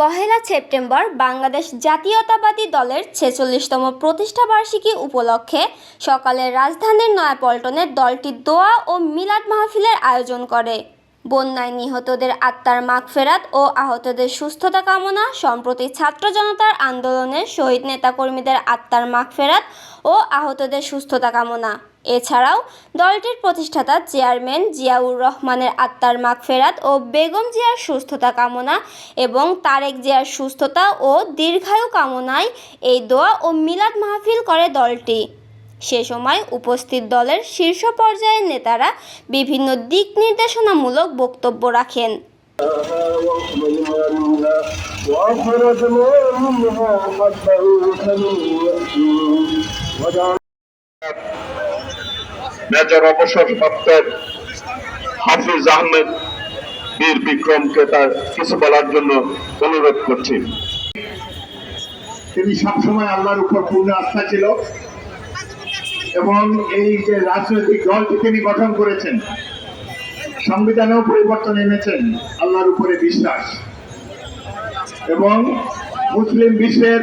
পহেলা September Bangladesh জাতীয়তাবাদী দলের ছেচল্লিশতম প্রতিষ্ঠাবার্ষিকী উপলক্ষে সকালে রাজধানীর নয়াপল্টনে দলটি দোয়া ও মিলাদ মাহফিলের আয়োজন করে। বন্যায় নিহতদের আত্মার মাগফেরাত ও আহতদের সুস্থতা কামনা, সম্প্রতি ছাত্র জনতার আন্দোলনের শহীদ নেতাকর্মীদের আত্মার মাগফেরাত ও আহতদের সুস্থতা কামনা। এছাড়াও দলটির প্রতিষ্ঠাতা চেয়ারম্যান জিয়াউর রহমানের আত্মার মাগফেরাত ও বেগম জিয়ার সুস্থতা কামনা এবং তারেক জিয়ার সুস্থতা ও দীর্ঘায়ু কামনায় এই দোয়া ও মিলাদ মাহফিল করে দলটি। সে সময় উপস্থিত দলের শীর্ষ পর্যায়ের নেতারা বিভিন্ন দিক নির্দেশনামূলক বক্তব্য রাখেন। মেজর হাফিজ আহমেদ বীর বিক্রমকে তার কিছু বলার জন্য অনুরোধ করছি। তিনি সবসময় আল্লাহর উপর পূর্ণ আস্থা ছিল। এবং এই যে রাজনৈতিক দলটি তিনি গঠন করেছেন, সংবিধানেও পরিবর্তন এনেছেন, আল্লাহর উপরে বিশ্বাস। এবং মুসলিম বিশ্বের